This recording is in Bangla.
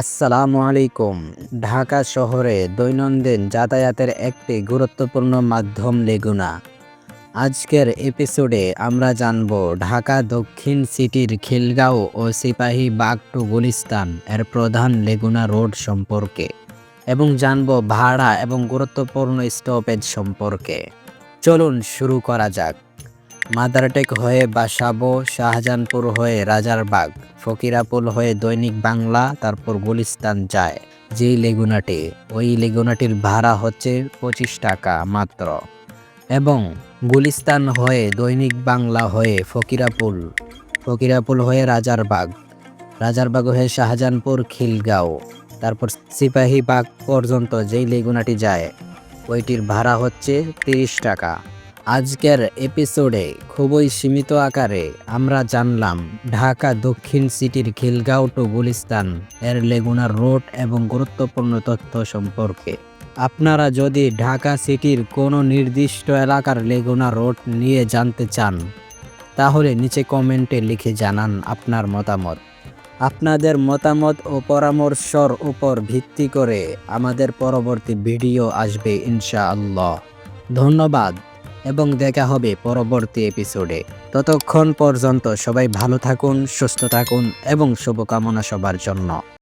আসসালামু আলাইকুম। ঢাকা শহরে দৈনন্দিন যাতায়াতের একটি গুরুত্বপূর্ণ মাধ্যম লেগুনা। আজকের এপিসোডে আমরা জানব ঢাকা দক্ষিণ সিটির খিলগাঁও ও সিপাহী বাগ টু গুলিস্তান এর প্রধান লেগুনা রোড সম্পর্কে এবং জানব ভাড়া এবং গুরুত্বপূর্ণ স্টপেজ সম্পর্কে। চলুন শুরু করা যাক। মাদারটেক হয়ে বাসাবো শাহজাহানপুর হয়ে রাজারবাগ ফকিরাপুল হয়ে দৈনিক বাংলা, তারপর গুলিস্তান যায়। যেই লেগুনাটি, ওই লেগুনাটির ভাড়া হচ্ছে পঁচিশ টাকা মাত্র। এবং গুলিস্তান হয়ে দৈনিক বাংলা হয়ে ফকিরাপুল ফকিরাপুল হয়ে রাজার রাজারবাগ রাজারবাগ হয়ে শাহজাহানপুর খিলগাঁও, তারপর সিপাহীবাগ পর্যন্ত যেই লেগুনাটি যায়, ওইটির ভাড়া হচ্ছে তিরিশ টাকা। আজকের এপিসোডে খুবই সীমিত আকারে আমরা জানলাম ঢাকা দক্ষিণ সিটির খিলগাঁও টু গুলিস্তান এর লেগুনার রোড এবং গুরুত্বপূর্ণ তথ্য সম্পর্কে। আপনারা যদি ঢাকা সিটির কোনো নির্দিষ্ট এলাকার লেগুনা রোড নিয়ে জানতে চান, তাহলে নিচে কমেন্টে লিখে জানান আপনার মতামত। আপনাদের মতামত ও পরামর্শর উপর ভিত্তি করে আমাদের পরবর্তী ভিডিও আসবে ইনশাআল্লাহ। ধন্যবাদ। এবং দেখা হবে পরবর্তী এপিসোডে। ততক্ষণ পর্যন্ত সবাই ভালো থাকুন, সুস্থ থাকুন এবং শুভকামনা সবার জন্য।